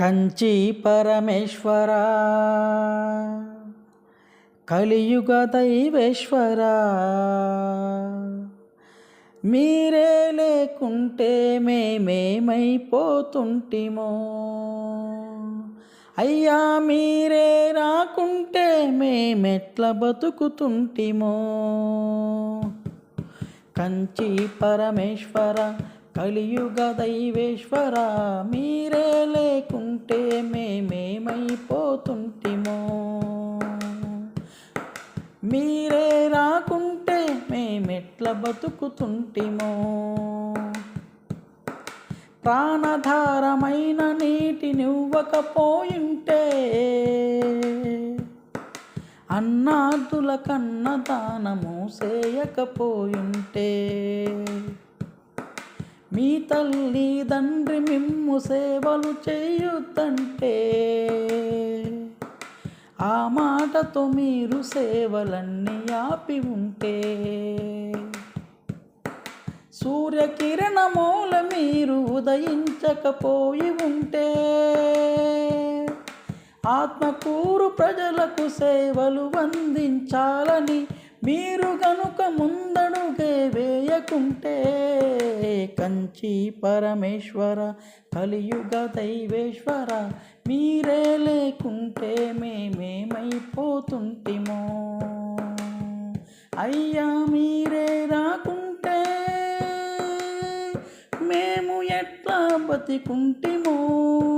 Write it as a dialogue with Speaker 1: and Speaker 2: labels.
Speaker 1: కంచి పరమేశ్వర కలియుగ దైవేశ్వర. మీరే లేకుంటే మేమేమైపోతుంటిమో. అయ్యా మీరే రాకుంటే మేమెట్ల బతుకుతుంటిమో. కంచి పరమేశ్వర కలియుగ దైవేశ్వర మీరే లేకుంటే మేమేమైపోతుంటిమో. మీరే రాకుంటే మేమెట్ల బతుకుతుంటిమో. ప్రాణధారమైన నీటినివ్వకపోయింటే అన్నాదుల కన్న దానము చేయకపోయుంటే మీ తల్లి తండ్రి మిమ్ము సేవలు చేయుతంటే ఆ మాటతో మీరు సేవలన్నీ ఆపి ఉంటే సూర్యకిరణమూల మీరు ఉదయించకపోయి ఉంటే ఆత్మకూరు ప్రజలకు సేవలు అందించాలని మీరు గనుక ముందడుగే వేయకుంటే కంచి పరమేశ్వర కలియుగ దైవేశ్వర మీరే లేకుంటే మేమేమైపోతుంటిమో. అయ్యా మీరే రాకుంటే మేము ఎట్లా బతికుంటిమో.